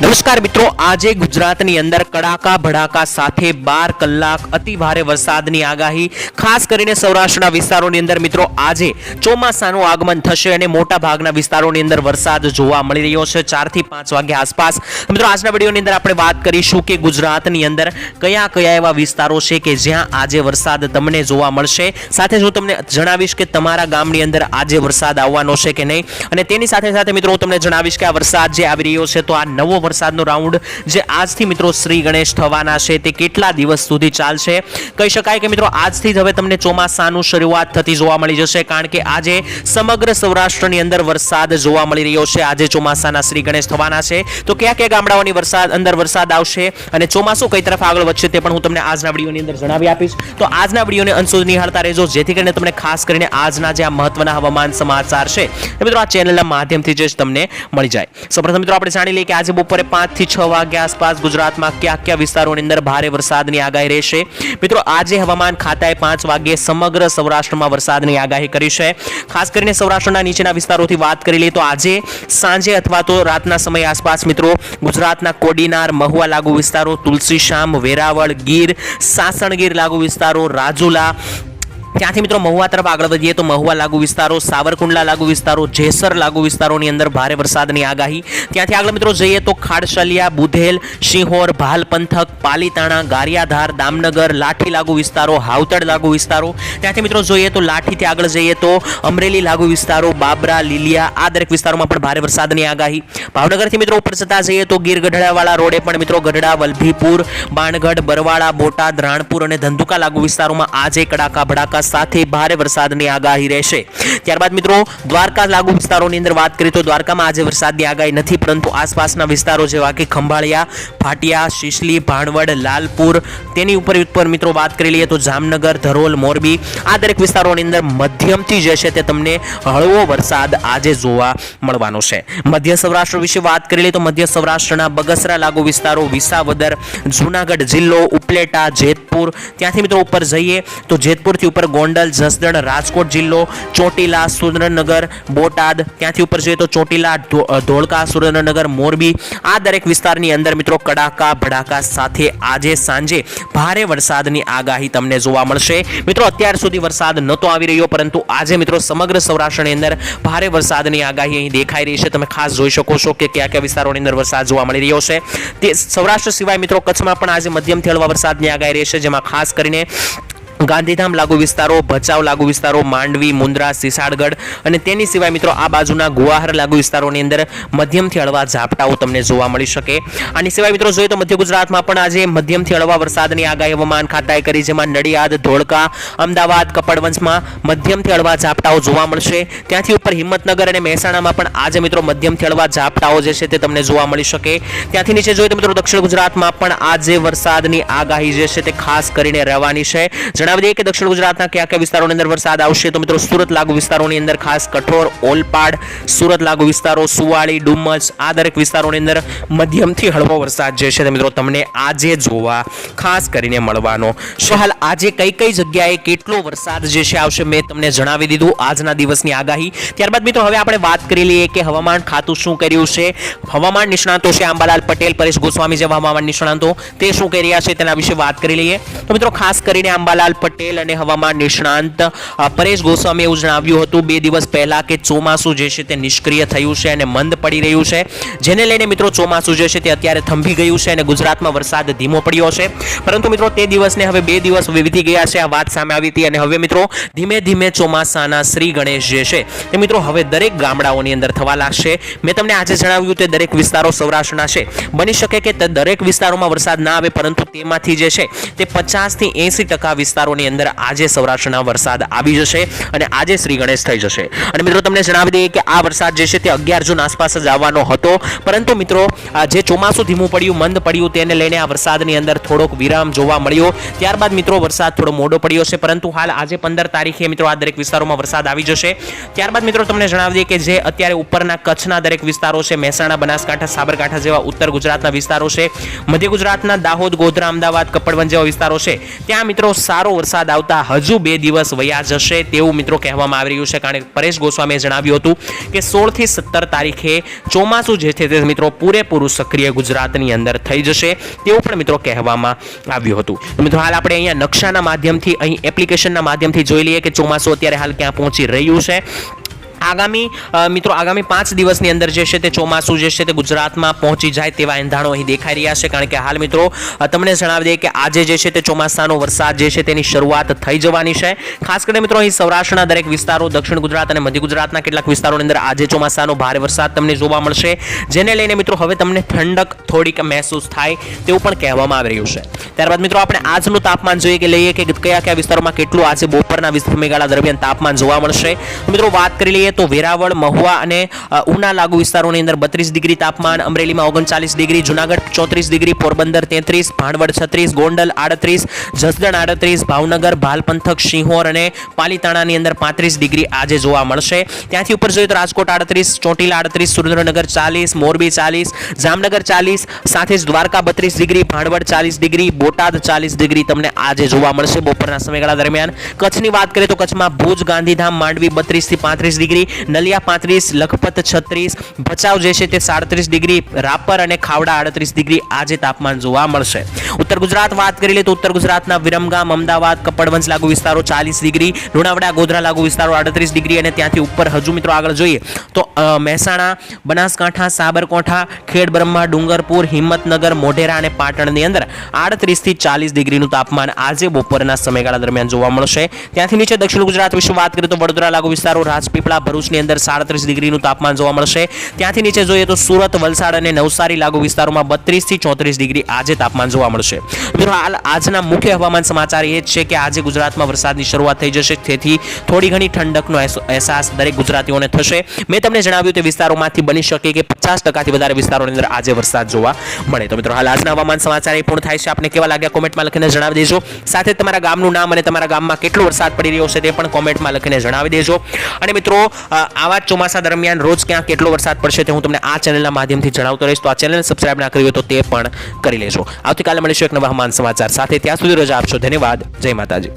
નમસ્કાર મિત્રો, આજે ગુજરાતની અંદર કડાકા ભડાકા સાથે બાર કલાક અતિ ભારે વરસાદની આગાહી. ખાસ કરીને સૌરાષ્ટ્રના વિસ્તારોની અંદર મિત્રો, આજે ચોમાસાનું આગમન થશે અને મોટા ભાગના વિસ્તારોની અંદર વરસાદ જોવા મળી રહ્યો છે ચારથી પાંચ વાગ્યા આસપાસ. મિત્રો, આજના વિડીયોની અંદર આપણે વાત કરીશું કે ગુજરાતની અંદર કયા કયા એવા વિસ્તારો છે કે જ્યાં આજે વરસાદ તમને જોવા મળશે. સાથે હું તમને જણાવીશ કે તમારા ગામની અંદર આજે વરસાદ આવવાનો છે કે નહીં. અને તેની સાથે સાથે મિત્રો, હું તમને જણાવીશ કે આ વરસાદ જે આવી રહ્યો છે, તો આ નવો વરસાદનો રાઉન્ડ જે આજથી મિત્રો શ્રી ગણેશ થવાના છે તે કેટલા દિવસ સુધી ચાલશે? કહી શકાય કે મિત્રો આજથી જ હવે તમને ચોમાસાનું શરૂઆત થતી જોવા મળી જશે કારણ કે આજે સમગ્ર સૌરાષ્ટ્રની અંદર વરસાદ જોવા મળી રહ્યો છે. આજે ચોમાસાના શ્રી ગણેશ થવાના છે. તો કયા કયા ગામડાઓની વરસાદ અંદર વરસાદ આવશે અને ચોમાસું કઈ તરફ આગળ વધશે તે પણ હું તમને આજના વિડીયોની અંદર જણાવી આપીશ. તો આજના વિડીયોને અંત સુધી નિહાળતા રહેજો. જેથી કરીને તમને ખાસ કરીને આજના જે આ મહત્વના હવામાન સમાચાર છે મિત્રો આ ચેનલના માધ્યમથી જ તમને મળી જાય. સૌપ્રથમ મિત્રો આપણે જાણી લઈએ કે આજે બપોરે પાંચથી છ વાગ્યા આસપાસ ગુજરાતમાં કયા કયા વિસ્તારોની અંદર ભારે વરસાદની આગાહી રહેશે? મિત્રો, આજે હવામાન ખાતાએ પાંચ વાગ્યે સમગ્ર સૌરાષ્ટ્રમાં વરસાદની આગાહી કરી છે. ખાસ કરીને સૌરાષ્ટ્રના નીચેના વિસ્તારોથી વાત કરી લઈએ તો આજે સાંજે અથવા તો રાતના સમય આસપાસ, મિત્રો, ગુજરાતના કોડીનાર, મહુવા લાગુ વિસ્તારો તુલસીશ્યામ વેરાવળ, ગીર, સાસણગીર લાગુ વિસ્તારો, રાજુલા ત્યાંથી મિત્રો મહુવા તરફ આગળ વધીએ તો મહુવા લાગુ વિસ્તારો, સાવરકુંડલા લાગુ વિસ્તારો, જેસર લાગુ વિસ્તારોની અંદર ભારે વરસાદની આગાહી. ત્યાંથી આગળ મિત્રો જઈએ તો ખાડશલિયા, બુધેલ સિંહોર ભાલ પંથક પાલીતાણા, ગારિયાધાર, દામનગર, લાઠી લાગુ વિસ્તારો, હાવતડ લાગુ વિસ્તારો. ત્યાંથી મિત્રો જોઈએ તો લાઠીથી આગળ જઈએ તો અમરેલી લાગુ વિસ્તારો, બાબરા, લીલિયા, આ દરેક વિસ્તારોમાં પણ ભારે વરસાદની આગાહી. ભાવનગરથી મિત્રો ઉપર જતા જઈએ તો ગીર ગઢડાવાળા રોડે પણ મિત્રો ગઢડા, વલભીપુર, બાણગઢ, બરવાળા, બોટાદ, રાણપુર અને ધંધુકા લાગુ વિસ્તારોમાં આજે કડાકા ભડાકા સાથે ભારે વરસાદની આગાહી રહેશે. ત્યારબાદ મિત્રો, દ્વારકા લાગુ વિસ્તારોની અંદર વાત કરીએ તો દ્વારકામાં આજે વરસાદની આગાહી નથી, પરંતુ આસપાસના વિસ્તારો જેવા કે ખંભાળિયા, ભાટિયા, શિશલી, ભાણવડ, લાલપુર, તેની ઉપર ઉપર મિત્રો વાત કરી લઈએ તો જામનગર, ધરોલ, મોરબી, આ દરેક વિસ્તારોની અંદર મધ્યમથી જે છે તે તમને હળવો વરસાદ આજે જોવા મળવાનો છે. મધ્ય સૌરાષ્ટ્ર વિશે વાત કરી લઈએ તો મધ્ય સૌરાષ્ટ્રના બગસરા લાગુ વિસ્તારો, વિસાવદર, જૂનાગઢ જિલ્લો, ઉપલેટા, જેતપુર, ત્યાંથી મિત્રો ઉપર જઈએ તો જેતપુરથી ઉપર ગોંડલ, જસદણ, રાજકોટ જિલ્લો, ચોટીલા, સુરેન્દ્રનગર, બોટાદ, ક્યાંથી ઉપર જોઈએ તો ચોટીલા ધોળકા, સુરેન્દ્રનગર, મોરબી, આ દરેક વિસ્તારની અંદર મિત્રો કડાકા, ભડાકા સાથે આજે સાંજે ભારે વરસાદની આગાહી તમને જોવા મળશે. મિત્રો, અત્યાર સુધી વરસાદ નહોતો આવી રહ્યો, પરંતુ આજે મિત્રો સમગ્ર સૌરાષ્ટ્રની અંદર ભારે વરસાદની આગાહી અહીં દેખાઈ રહી છે. તમે ખાસ જોઈ શકો છો કે કયા કયા વિસ્તારોની અંદર વરસાદ જોવા મળી રહ્યો છે. તે સૌરાષ્ટ્ર સિવાય મિત્રો કચ્છમાં પણ આજે મધ્યમથી હળવા વરસાદની આગાહી રહેશે, જેમાં ખાસ કરીને ગાંધીધામ લાગુ વિસ્તારો, ભચાઉ લાગુ વિસ્તારો, માંડવી, મુન્દ્રા, સિસાડગઢ અને તેની સિવાય મિત્રો આ બાજુના ગુવાહર લાગુ વિસ્તારોની અંદર મધ્યમથી હળવા ઝાપટાઓ તમને જોવા મળી શકે. આની સિવાય મિત્રો જોઈએ તો મધ્ય ગુજરાતમાં પણ આજે મધ્યમથી હળવા વરસાદની આગાહી હવામાન ખાતાએ કરી, જેમાં નડિયાદ, ધોળકા, અમદાવાદ, કપડવંશમાં મધ્યમથી હળવા ઝાપટાઓ જોવા મળશે. ત્યાંથી ઉપર હિંમતનગર અને મહેસાણામાં પણ આજે મિત્રો મધ્યમથી હળવા ઝાપટાઓ જે છે તે તમને જોવા મળી શકે. ત્યાંથી નીચે જોઈએ તો મિત્રો દક્ષિણ ગુજરાતમાં પણ આજે વરસાદની આગાહી જે છે તે ખાસ કરીને રહેવાની છે. જણાવી દઈએ કે દક્ષિણ ગુજરાતના કયા કયા વિસ્તારોની અંદર વરસાદ આવશે તો મિત્રો સુરત લાગુ વિસ્તારોની અંદર ખાસ કઠોર ઓલપાડ, સુરત લાગુ વિસ્તારો, સુવાળી, ડુમસ આ દરેક વિસ્તારોની અંદર મધ્યમથી હળવો વરસાદ જે છે તે મિત્રો તમને આજે જોવા ખાસ કરીને મળવાનો. છે હાલ આજે કઈ કઈ જગ્યાએ કેટલો વરસાદ જે છે આવશે મેં તમને જણાવી દીધું આજના દિવસની આગાહી. ત્યારબાદ મિત્રો હવે આપણે વાત કરી લઈએ કે હવામાન ખાતું શું કર્યું છે? હવામાન નિષ્ણાતો છે આંબાલાલ પટેલ, પરેશ ગોસ્વામી જેવા હવામાન નિષ્ણાતો તે શું કરી રહ્યા છે તેના વિશે વાત કરી લઈએ. તો મિત્રો ખાસ કરીને આંબાલાલ પટેલ અને હવામાન નિષ્ણાંત પરેશ ગોસ્વામીએ એવું જણાવ્યું હતું, બે દિવસ પહેલા કે ચોમાસું જે છે તે નિષ્ક્રિય થયું છે અને મંદ પડી રહ્યું છે. જેને લઈને મિત્રો ચોમાસું જે છે તે અત્યારે થંભી ગયું છે અને ગુજરાતમાં વરસાદ ધીમો પડ્યો છે. પરંતુ મિત્રો તે દિવસને હવે બે દિવસ વીતી ગયા છે, આ વાત સામે આવી હતી અને હવે મિત્રો ધીમે ધીમે ચોમાસાના શ્રી ગણેશ જે છે તે મિત્રો હવે દરેક ગામડાઓની અંદર થવા લાગશે. મેં તમને આજે જણાવ્યું તે દરેક વિસ્તારો સૌરાષ્ટ્રના છે. બની શકે કે દરેક વિસ્તારોમાં વરસાદ ના આવે પરંતુ તેમાંથી જે છે તે પચાસથી એંસી ટકા વિસ્તારોની અંદર આજે સૌરાષ્ટ્રના વરસાદ આવી જશે અને આજે શ્રી ગણેશ થઈ જશે. અને મિત્રો, તમને જણાવી દઈએ કે આ વરસાદ જે છે તે અગિયાર જૂન આસપાસ જ આવવાનો હતો. પરંતુ મિત્રો જે ચોમાસું ધીમું પડ્યું, મંદ પડ્યું, તેને લઈને આ વરસાદની અંદર થોડોક વિરામ જોવા મળ્યો. ત્યારબાદ મિત્રો, વરસાદ થોડો મોડો પડ્યો છે, પરંતુ હાલ આજે પંદર તારીખે મિત્રો, આ દરેક વિસ્તારોમાં વરસાદ આવી જશે. ત્યારબાદ મિત્રો, તમને જણાવી દઈએ કે જે અત્યારે ઉપરના કચ્છના દરેક વિસ્તારો છે, મહેસાણા, બનાસકાંઠા, સાબરકાંઠા જેવા ઉત્તર ગુજરાતના વિસ્તારો છે, મધ્ય ગુજરાતના દાહોદ, ગોધરા, અમદાવાદ, કપડવંજ જેવા વિસ્તારો છે. ત્યાં મિત્રો, સારો વરસાદ આવતા હજુ બે દિવસ વયા જશે તેવું મિત્રો કહેવામાં આવી રહ્યું છે. કારણ કે પરેશ ગોસ્વામીએ જણાવ્યું હતું કે સોળથી સત્તર તારીખે ચોમાસું જે છે તે મિત્રો પૂરેપૂરું સક્રિય ગુજરાતની અંદર થઈ જશે તેવું પણ મિત્રો કહેવામાં આવ્યું હતું. મિત્રો હાલ આપણે અહીંયા નકશાના માધ્યમથી, અહીં એપ્લિકેશનના માધ્યમથી જોઈ લઈએ કે ચોમાસું અત્યારે હાલ ક્યાં પહોંચી રહ્યું છે. આગામી મિત્રો, આગામી પાંચ દિવસની અંદર જે છે તે ચોમાસું જે છે તે ગુજરાતમાં પહોંચી જાય તેવા એંધાણો અહીં દેખાઈ રહ્યા છે. કારણ કે હાલ, મિત્રો તમને જણાવી દઈએ કે આજે જે છે તે ચોમાસાનો વરસાદ જે છે તેની શરૂઆત થઈ જવાની છે. ખાસ કરીને, મિત્રો, અહીં સૌરાષ્ટ્રના દરેક વિસ્તારો, દક્ષિણ ગુજરાત અને મધ્ય ગુજરાતના કેટલાક વિસ્તારોની અંદર આજે ચોમાસાનો ભારે વરસાદ તમને જોવા મળશે. જેને લઈને, મિત્રો, હવે તમને ઠંડક થોડીક મહેસૂસ થાય તેવું પણ કહેવામાં આવી રહ્યું છે. ત્યારબાદ, મિત્રો, આપણે આજનું તાપમાન જોઈએ કે લઈએ કે કયા કયા વિસ્તારોમાં કેટલું આજે બપોરના વીસ સમયગાળા દરમિયાન તાપમાન જોવા મળશે. મિત્રો, વાત કરી લઈએ તો વેરાવળ, મહુવા અને ઉના લાગુ વિસ્તારોની અંદર બત્રીસ ડિગ્રી તાપમાન, અમરેલીમાં ઓગણચાલીસ ડિગ્રી, જુનાગઢ ચોત્રીસ ડિગ્રી, પોરબંદર તેત્રીસ, ભાણવડ છત્રીસ, ગોંડલ આડત્રીસ, જસદણ આડત્રીસ, ભાવનગર ભાલ પંથક સિંહોર અને પાલીતાણાની અંદર પાંત્રીસ ડિગ્રી આજે જોવા મળશે. ત્યાંથી ઉપર જોઈએ તો રાજકોટ આડત્રીસ, ચોટીલા આડત્રીસ, સુરેન્દ્રનગર ચાલીસ, મોરબી ચાલીસ, જામનગર ચાલીસ, સાથે જ દ્વારકા બત્રીસ ડિગ્રી, ભાણવડ ચાલીસ ડિગ્રી, બોટાદ ચાલીસ ડિગ્રી તમને આજે જોવા મળશે બપોરના સમયગાળા દરમિયાન. કચ્છની વાત કરીએ તો કચ્છમાં ભુજ, ગાંધીધામ, માંડવી બત્રીસથી પાંત્રીસ ડિગ્રી નલિયા પાંત્રીસ, લખપત છત્રીસ, ભચાઉ જે છે તે સાડત્રીસ ડિગ્રી, રાપર અને ખાવડા આડત્રીસ ડિગ્રી આજે તાપમાન જોવા મળશે. ઉત્તર ગુજરાત વાત કરી લે તો ઉત્તર ગુજરાતના વિરમગામ, અમદાવાદ, કપડવંજ લાગુ વિસ્તારો ચાલીસ ડિગ્રી, લુણાવડા, ગોધરા લાગુ વિસ્તારો આડત્રીસ ડિગ્રી અને ત્યાંથી ઉપર હજુ મિત્રો આગળ જોઈએ તો મહેસાણા, બનાસકાંઠા, સાબરકાંઠા ખેડ બ્રહ્મા ડુંગરપુર, હિંમતનગર, મોઢેરા અને પાટણની અંદર આડત્રીસથી ચાલીસ ડિગ્રીનું તાપમાન આજે બપોરના સમયગાળા દરમિયાન જોવા મળશે. ત્યાંથી નીચે દક્ષિણ ગુજરાત વિશે વાત કરીએ તો વડોદરા લાગુ વિસ્તારો, રાજપીપળા ભરૂચની અંદર સાડત્રીસ ડિગ્રીનું તાપમાન જોવા મળશે. ત્યાંથી નીચે જોઈએ તો સુરત, વલસાડ અને નવસારી લાગુ વિસ્તારોમાં બત્રીસથી ચોત્રીસ ડિગ્રી આજે તાપમાન જોવા મળશે. મિત્રો, હાલ આજના મુખ્ય હવામાન સમાચાર એ જ છે કે આજે ગુજરાતમાં વરસાદની શરૂઆત થઈ જશે. તેથી થોડી ઘણી ઠંડકનો અહેસ- અહેસાસ દરેક ગુજરાતીઓને થશે. મેં તમને જણાવ્યું તે વિસ્તારોમાંથી બની શકે કે પચાસ ટકાથી વધારે વિસ્તારોની અંદર આજે વરસાદ જોવા મળે. તો મિત્રો, હાલ આજના હવામાન સમાચાર એ પૂર્ણ થાય છે. આપને કેવા લાગ્યા કોમેન્ટમાં લખીને જણાવી દેજો. સાથે તમારા ગામનું નામ અને તમારા ગામમાં કેટલો વરસાદ પડી રહ્યો છે તે પણ કોમેન્ટમાં લખીને જણાવી દેજો. અને મિત્રો આવા ચોમાસા દરમિયાન રોજ ક્યાં કેટલો વરસાદ પડશે તે હું તમને આ ચેનલના માધ્યમથી જણાવતો રહીશ. તો આ ચેનલ સબસ્ક્રાઇબ ના કરી હોય તો તે પણ કરી લેજો. આવતીકાલે મળીશું એક નવા હવામાન સમાચાર સાથે. ત્યાં સુધી રજા આપશો. ધન્યવાદ. જય માતાજી.